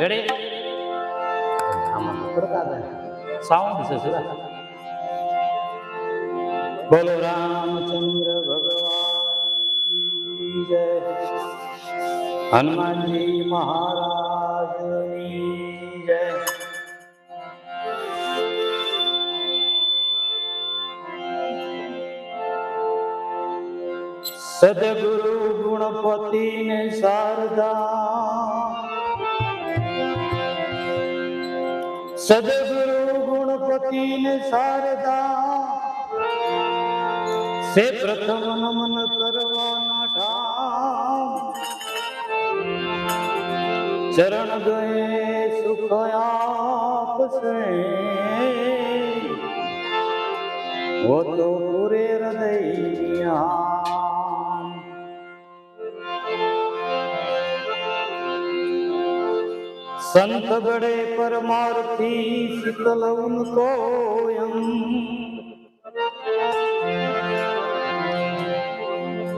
Ready sound છે સુરા બોલો રામચંદ્ર ભગવાન જય. હનુમાનજી મહારાજની જય. સદગુરુ ગુણપતિ ને શારદા સદગુરુ ગુણપતિ ને શારદા. સે પ્રથમ નમન કરવાના ઠામ. ચરણ ગયે સુખ આપશે. હો તો પૂરે હૃદય संत बड़े परमार्थी शीतल उनको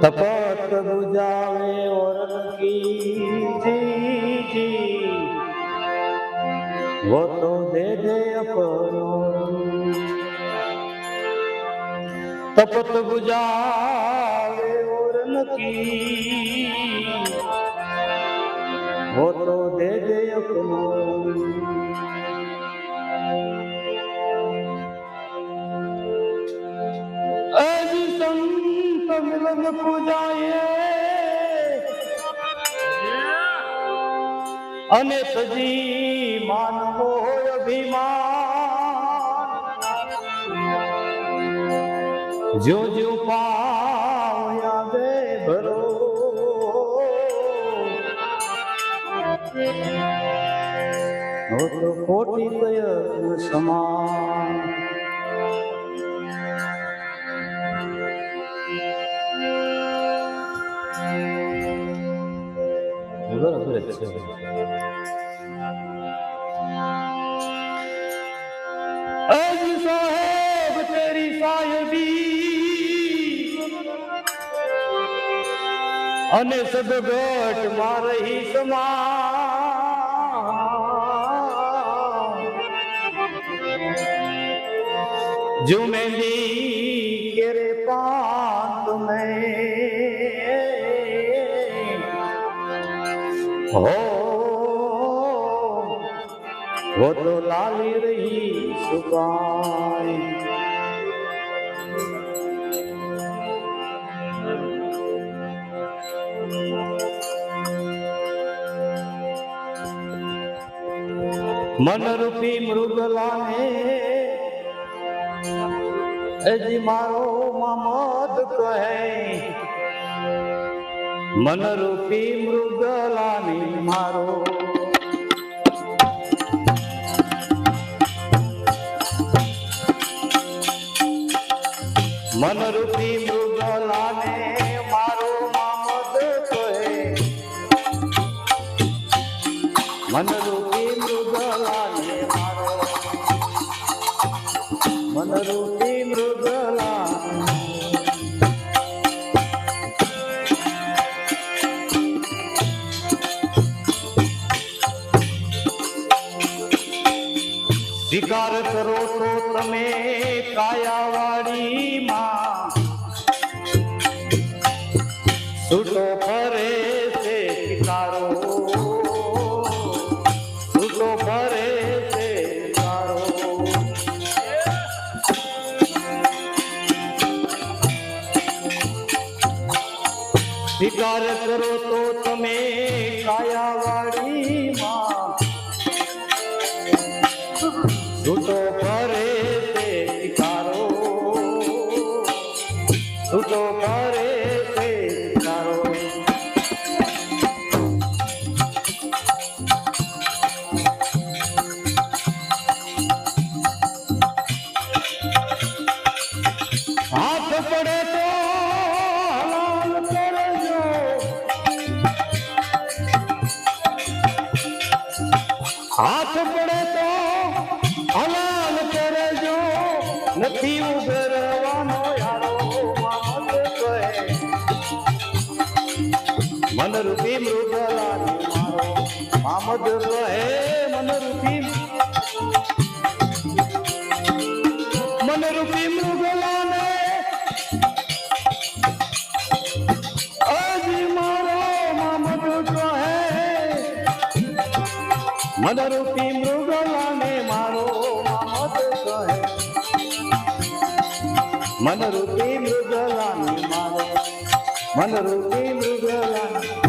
तपत बुझावे और की जी जी वो तो दे दे अपनो तपत बुझावे और की वो तो दे दे મિલન પૂજાએ અને સજી માનવો અભિમાન જો જો કોટી પ્રયત્ન સમાન બરાબર જ છે અજ સાહેબ તેરી સાહેબી અને સદગટ મારહી સમા जुमेली गिरे पात में हो वो तो लाली रही सुबाई मन रूपी मृगला है હજી મારો મામદ કહે મન રૂપી મૃગલાની મારો. મન કરો તો તમે કાયાવાળી માં છૂટો હાથ પડે તો હલાલ કરજો નથી ઉભરવાનો મનરૂપી મૃગલાને મારો મામદ કહે. મનરૂપી મૃગલાને મારો મનરૂપી મૃગલાને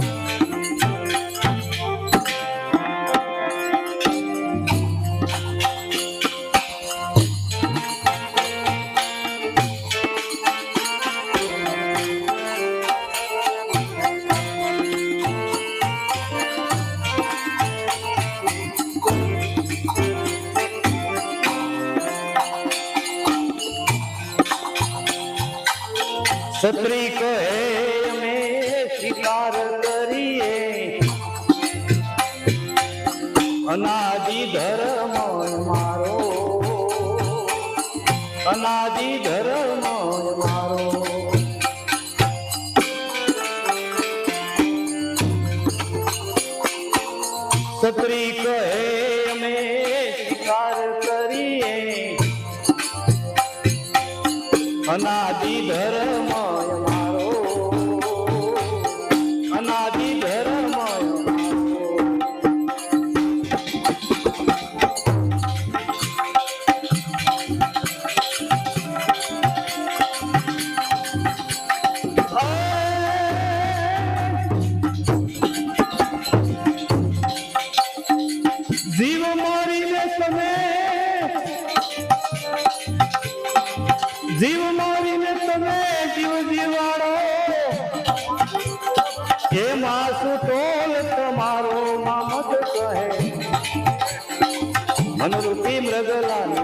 Sotri તમે જીવ જીવાડો હે માસુ ટોલ તમારો મામદ કહે. મનરૂપી મૃગલાને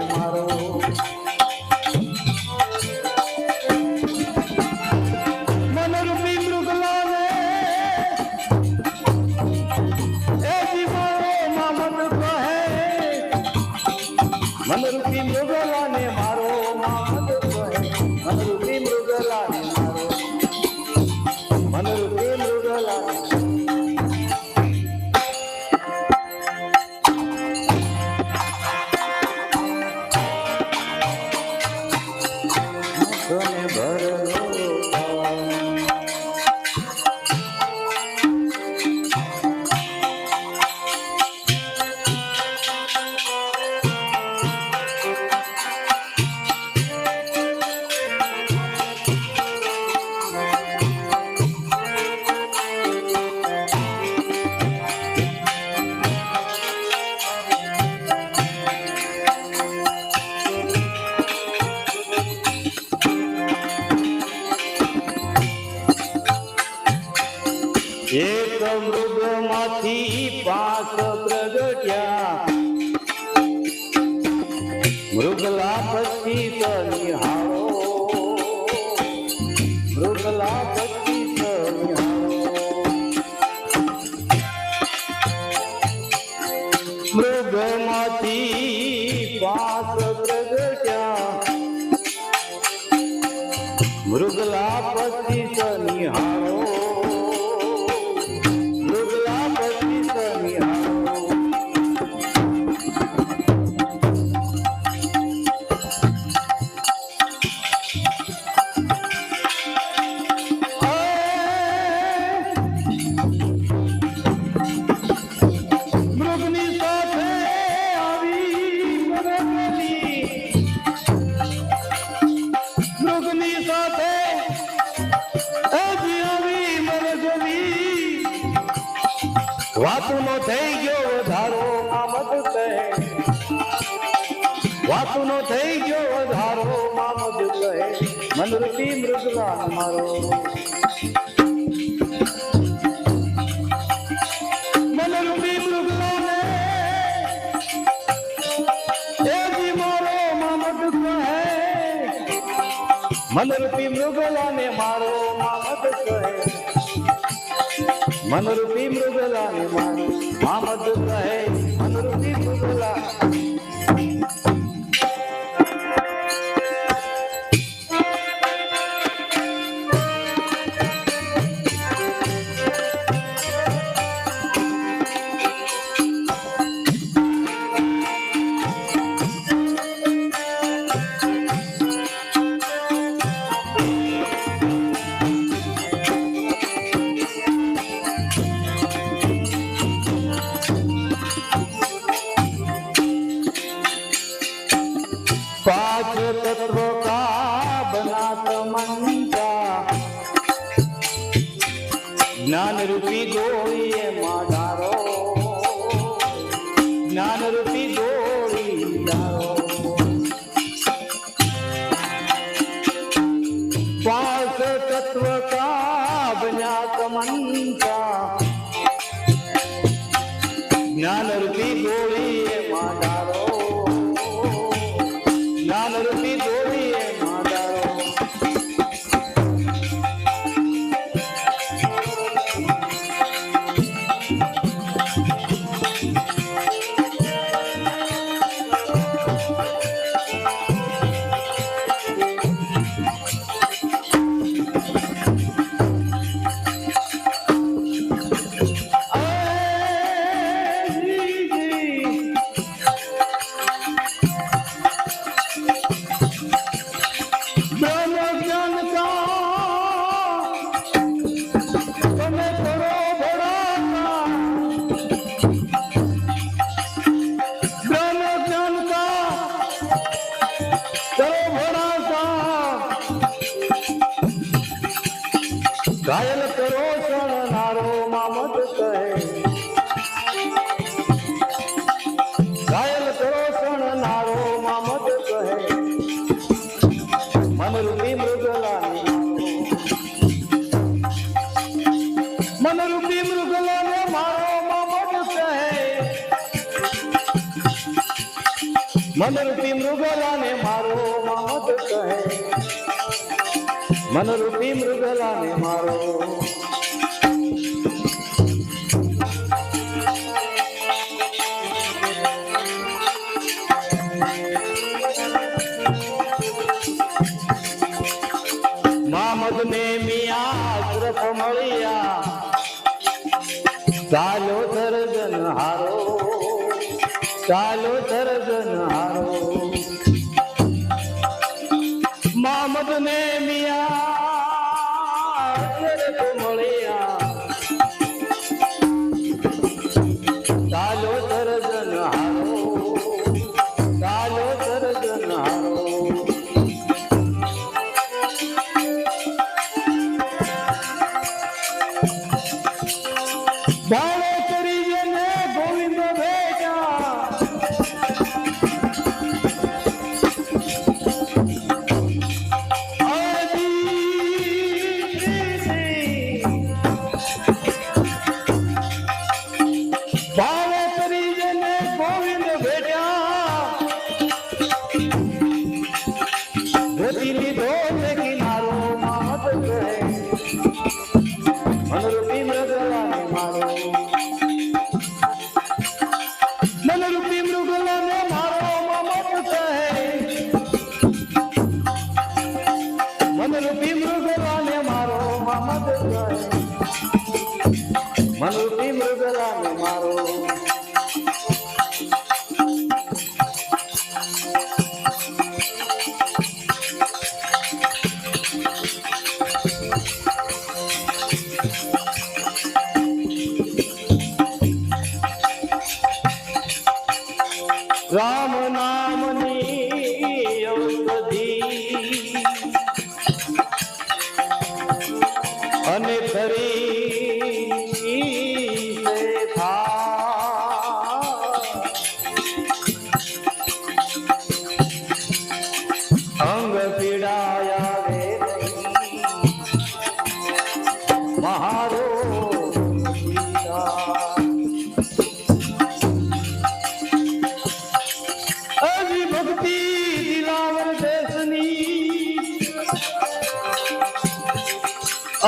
भक्ति सोनिया વાતુનો થઈ ગયો વધારો મામત કહે વાતુનો થઈ ગયો વધારો મામત કહે મનરૂપી મૃગલા મારો મનરૂપી મૃગલાને મનરૂપી મૃગલાને મારો મનરૂપી મૃગલાને મારો મામદ કહે મનરૂપી જ્ઞાન રૂપી ગોળીએ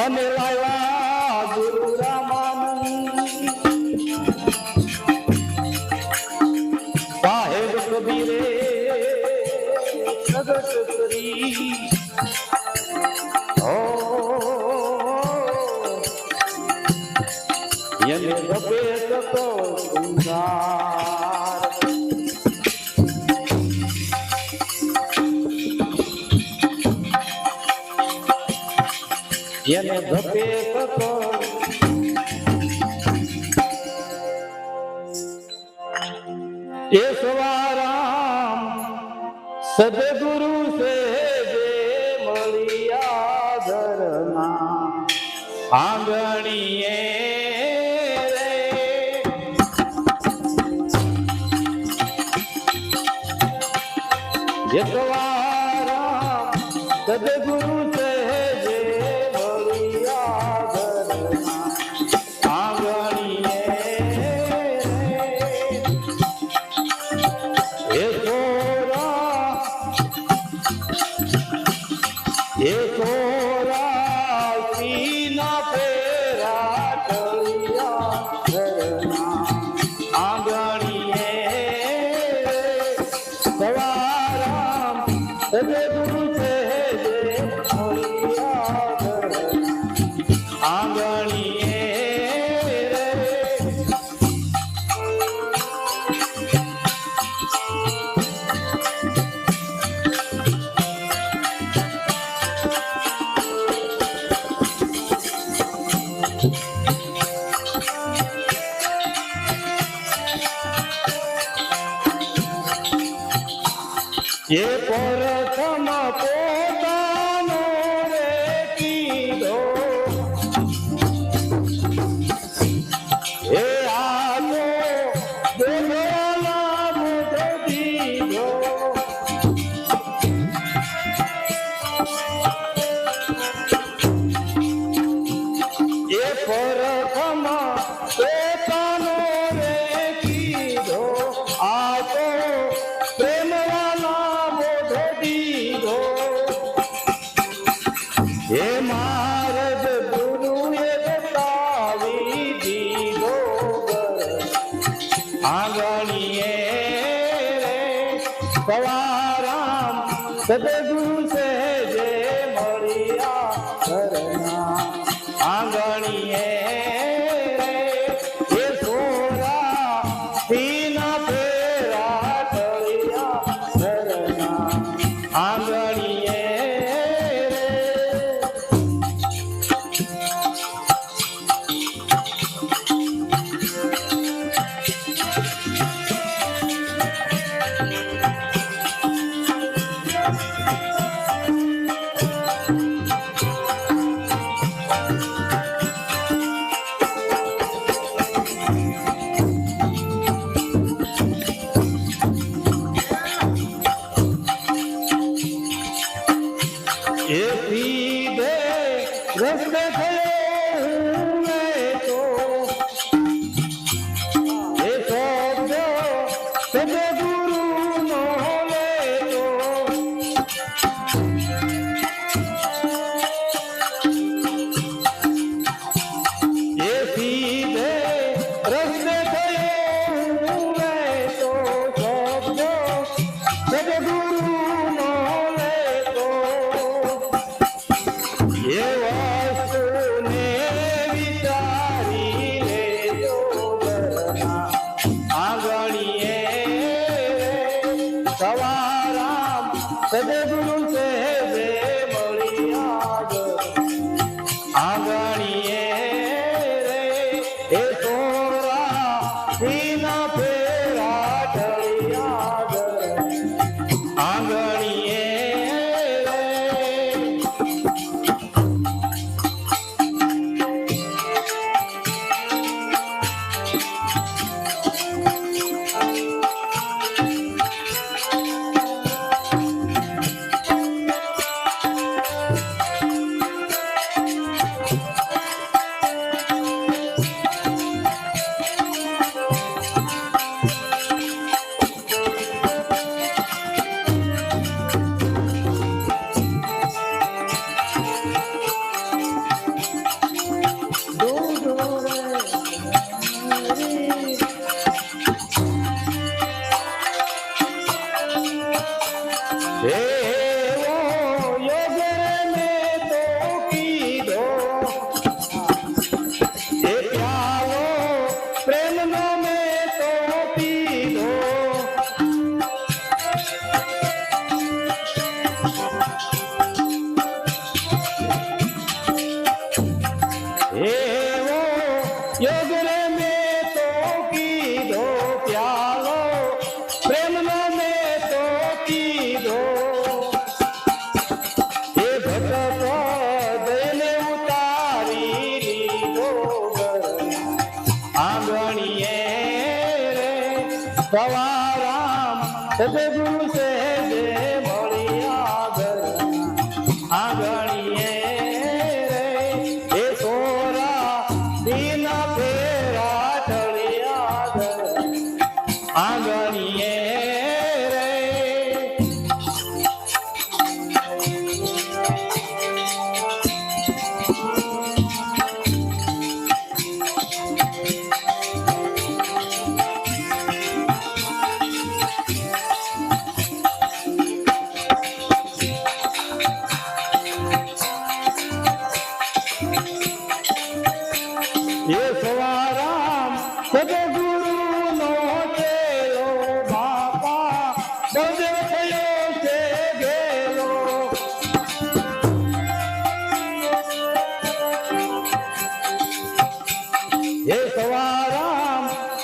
અને સદગુરુ સે જે મળ્યા ઘરમાં આંગણીએ રે Thank you. Amen.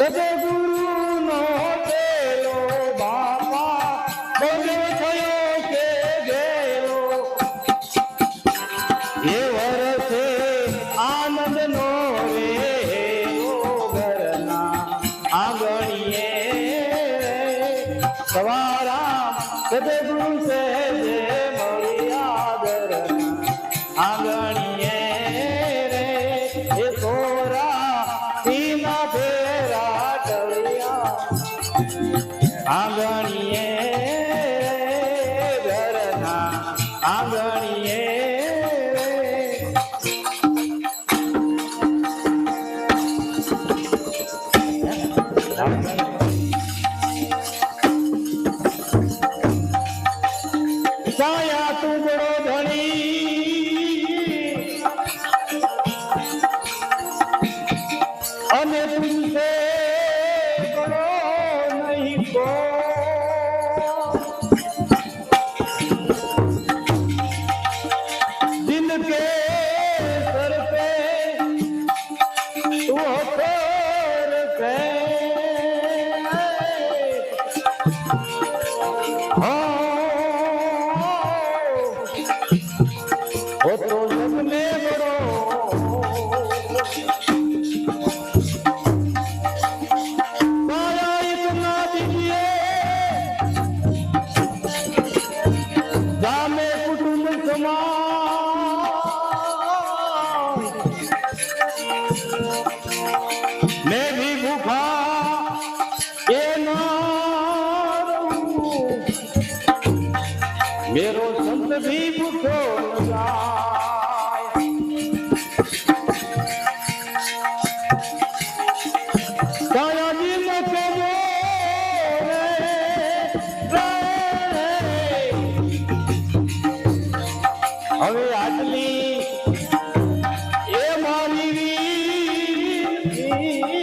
Itu. 嗯